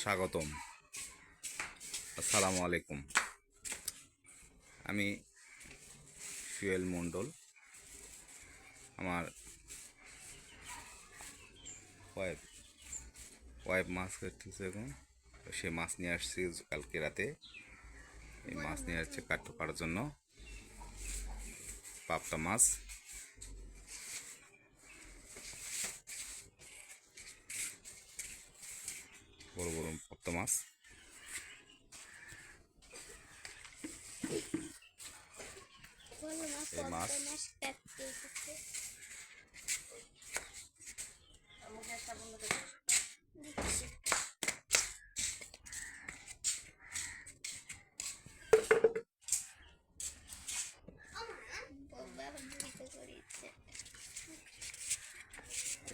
স্বাগতম। আসসালামু আলাইকুম। আমি সুয়েল মণ্ডল। আমার ওয়াইফ ওয়াইফ মাছ কাটতেছে এখন। সে মাছ নিয়ে আসছে কালকে রাতে। এই মাছ নিয়ে আসছে কাটতে পারার জন্য। পাপটা মাছ বড় বড় পাপ্তা মাছ এই মাছ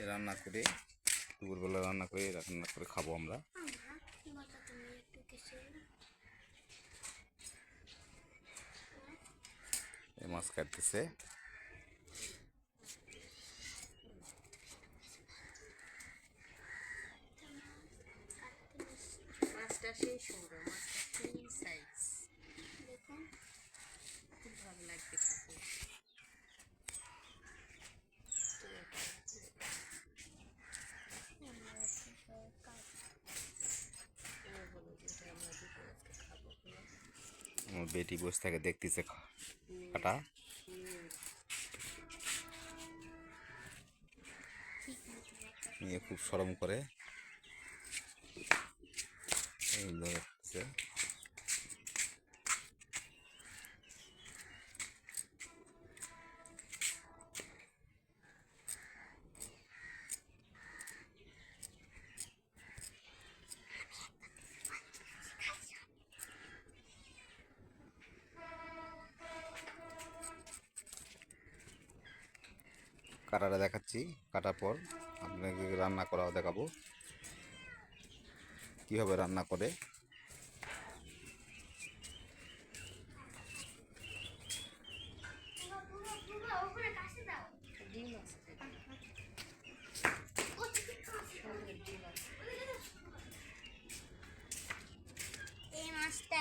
এ রান্না করে, দুপুরবেলা রান্না করে রান্না করে খাব আমরা। মাছ কাটতেছে। মাছটা সেই সুন্দর, মাছটা সেই সাইজ খুব ভালো লাগবে খেতে এবার বলো যে এটা আমরা দুপুর আজকে খাব আমার বেটি বসে থাকে দেখতেছে কাটা। নিয়ে খুব সরম করে। এই কাটাটা দেখাচ্ছি কাটার পর আপনাকে রান্না করাও দেখাবো। কীভাবে রান্না করে।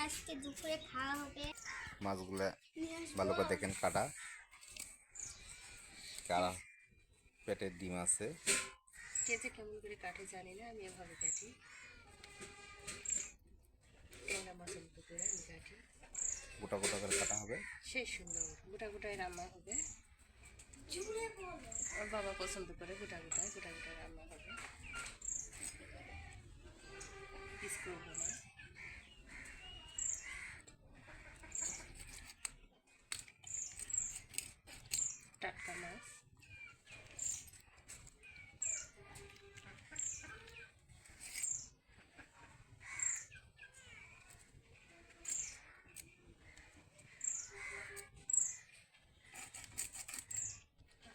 আজকে দুপুরে খাওয়া হবে। মাছগুলো ভালো করে দেখেন কাটা। কারা পেটের ডিম আছে। কে যে কেমন করে কাটে জানি না আমি এভাবে কাটি। ট্যাংরা মাছের মতো করে আমি কাটি। গোটা গোটা করে কাটা হবে? সেই সুন্দর গোটা গোটায় রান্না হবে। আমার বাবা পছন্দ করে গোটা গোটায় গোটা গোটায় রান্না হবে। পিস করব না টাটকা মাছ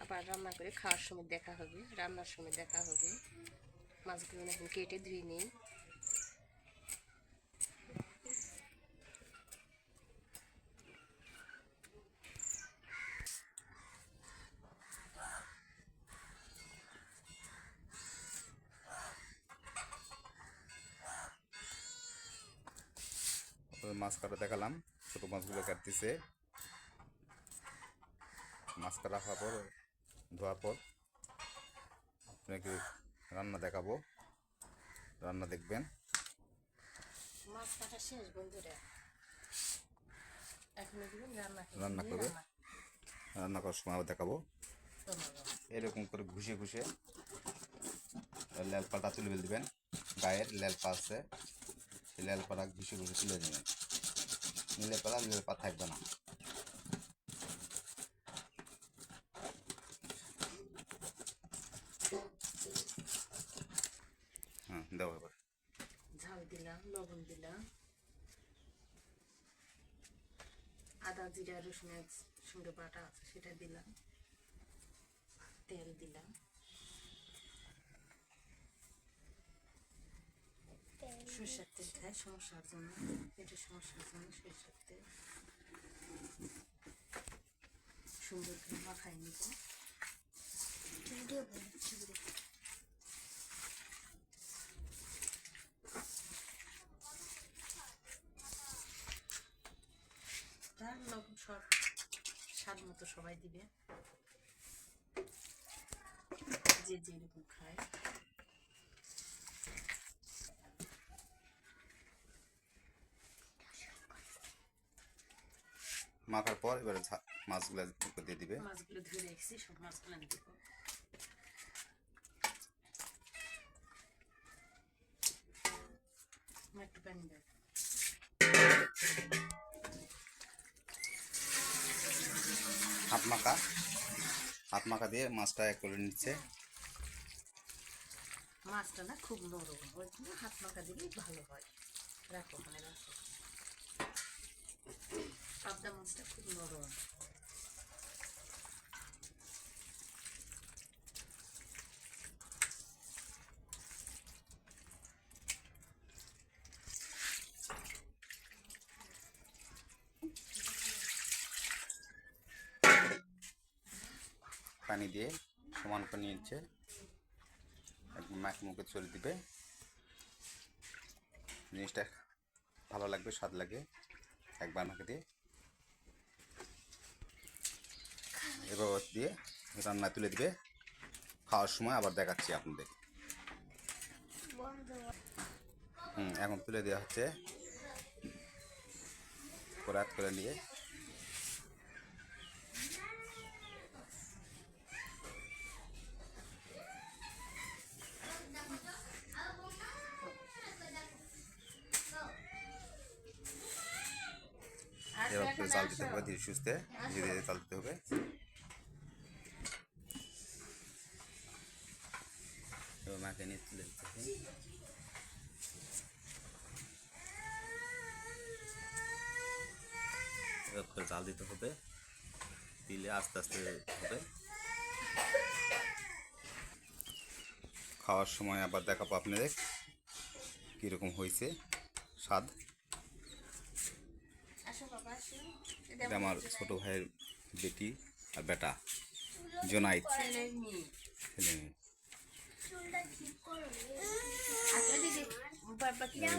আবার রান্না করে খাওয়ার সময় দেখা হবে, রান্নার সময় দেখা হবে। মাছগুলো এখন কেটে ধুয়ে নিই। মাছ কাটা দেখালাম, ছোটো মাছগুলো কাটতেছে। মাছ কাটা হওয়ার পর ধোয়ার পর আপনাকে রান্না দেখাবো। রান্না দেখবেন। মাছ কাটা শেষ বন্ধুরা। এখন রান্না করে রান্না করবে? রান্না করার সময় আবার দেখাবো। এরকম করে ঘুষে ঘুষে লেল পাটা তুলে ফেলে দিবেন গায়ের লেল পা আছে। সেই লেল পাটা ঘুষে ঘুষে তুলে নেবেন। নিলে পালা লেল পা থাকবে না হ্যাঁ দাও এবার ঝাল দিলাম লবণ দিলাম রসুনের সঙ্গে বাটা আছে, সেটা দিলাম। তেল দিলাম। সরষের তেল খায় সমস্যার জন্য। পেটের সমস্যার জন্য সরষের তেল। সুন্দর করে মাখাই নিব। ভিডিও মতো সবাই দিবে। যে যেরকম খায়। মাখার পর এবারে মাছগুলো দিয়ে দিবে। মাছগুলো ধুয়ে রেখেছি সব মাছগুলো দেবো। একটু পানি দেয় হাত মাখা। হাত মাখা দিয়ে মাছটা এক করে নিচ্ছে। মাছটা না খুব নরম ওই জন্য হাত মাখা দিলেই ভালো হয়। রাখো ওখানে, রাখো। পাবদা মাছটা খুব নরম। পানি দিয়ে সমান করে একদম মাখ মুখে চলে দিবে। জিনিসটা ভালো লাগবে, স্বাদ লাগে। একবার মাখে দিয়ে। এবার দিয়ে রান্না তুলে দিবে। খাওয়ার সময় আবার দেখাচ্ছি আপনাদের। হুম, এখন তুলে দেওয়া হচ্ছে। করাত করে নিয়ে করে চাল দিতে। হবে, ধীরে সুস্থে ধীরে ধীরে চাল দিতে হবে। মাকে নিয়ে তুলে দিতে হবে। জাল দিতে হবে, দিলে আস্তে আস্তে হবে। খাওয়ার সময় আবার দেখাবো আপনাদের কীরকম হয়েছে স্বাদ। এটা আমার ছোট ভাইয়ের বেটি আর বেটা জোনাইত ছেলে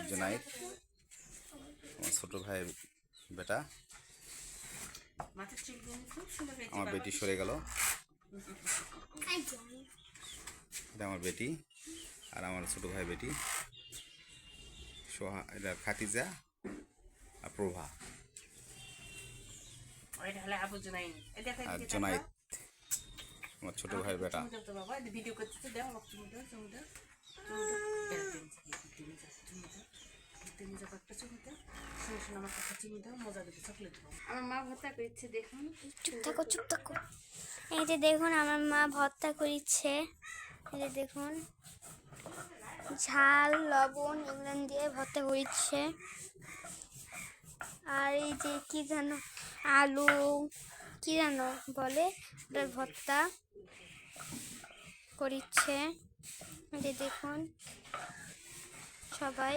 জোনাইত আমার ছোট ভাইয়ের বেটা। আমার বেটি সরে গেল। এটা আমার বেটি আর আমার ছোট ভাই বেটি। সোহা, এটা খাতিজা আর প্রভা। আর। আমার ছোট ভাইয়ের বেটা। ভিডিও করতেছে আমার একটা চিনি দাও মজা দেবে চকলেট দাও। আমার মা ভর্তা করেছে দেখুন। চুপ থাকো চুপ থাকো। এই যে দেখুন আমার মা ভর্তা করিচ্ছে। এই যে দেখুন ঝাল লবণ এগুলো দিয়ে ভর্তা করিচ্ছে। আর এই যে কি জানো, আলু, কি জানো বলে? ওটার ভর্তা করিচ্ছে। যে দেখুন, সবাই।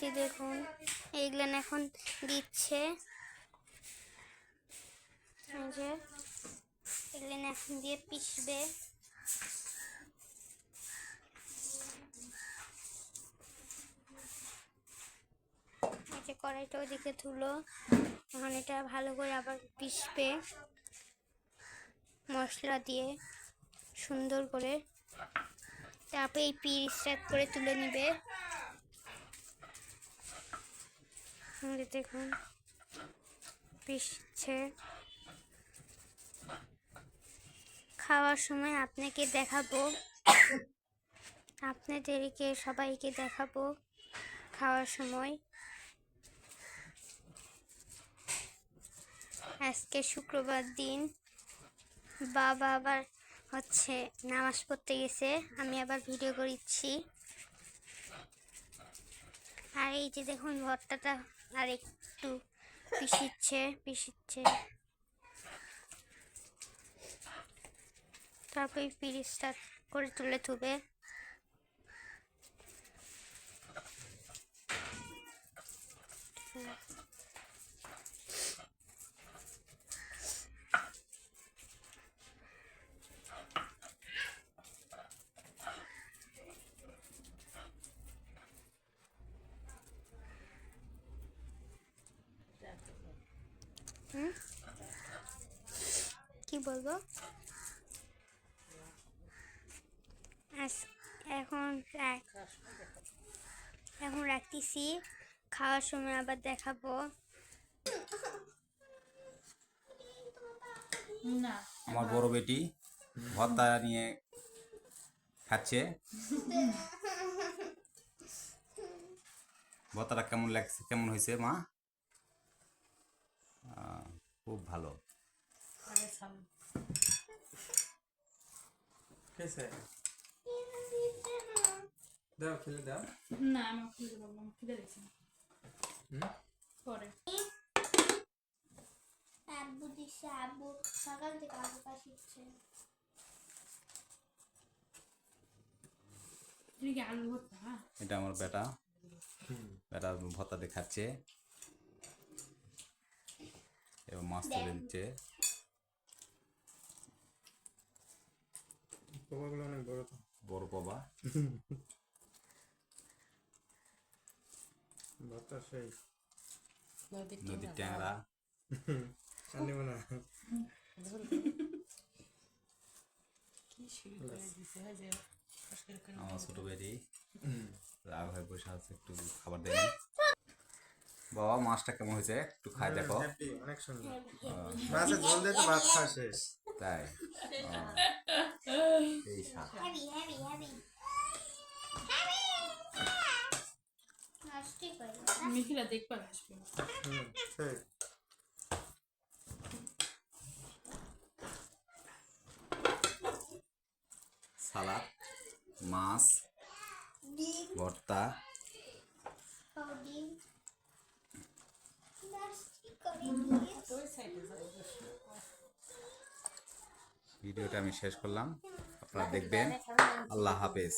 যে দেখুন, এইগুলো এখন দিচ্ছে। এই যে এগুলো এখন দিয়ে পিসবে কড়াইটাও দিকে তুলো এখন এটা ভালো করে আবার পিসবে মশলা দিয়ে সুন্দর করে। তারপরে এই পিসটা করে তুলে নিবে। দেখুন পিসছে খাওয়ার সময় আপনাকে দেখাবো। আপনাদেরকে, সবাইকে দেখাবো খাওয়ার সময়। আজকে শুক্রবার দিন। বাবা আবার হচ্ছে নামাজ পড়তে গেছে। আমি আবার ভিডিও করিচ্ছি। আর এই যে দেখুন, ভর্তাটা আর একটু পিষিচ্ছে পিষিচ্ছে। তারপরে পিরিচটা করে তুলে থুবে কি বলব? এখন এখন রাখতেছি। খাওয়ার সময় আবার দেখাবো। আমার বড় বেটি ভর্তা নিয়ে খাচ্ছে। ভর্তাটা কেমন লাগছে কেমন হয়েছে মা? খুব ভালো। দাও খেলে দাও। না দিচ্ছে পরে আব্বু দিচ্ছে আব্বু সকাল থেকে আব্বু পাশে তুমি কি আলু ভর্তা? এটা আমার বেটা। বেটা ভত্তা দিয়ে খাচ্ছে এবং মাছ তুলে দিচ্ছে পোকাগুলো অনেক বড় তো। বড় পাবা ভাতটা সেই। নদীর ট্যাংরা। আনিব না। আমার ছোট বেটি রাগ হয়ে বসে আছে একটু খাবার দেয়নি। বাবা মাছটা কেমন হয়েছে? একটু খাই দেখো। অনেক সুন্দর। মাছের ঝোল দিয়ে তো ভাত খাওয়া শেষ। তাই? এই মিথিলা দেখবার আসবে। সালাদ মাছ ডিম ভর্তা ডিম নষ্টই করে দিয়েছে ওই সাইডে যাবে ভিডিওটা আমি শেষ করলাম। আপনারা দেখবেন। আল্লাহ হাফেজ।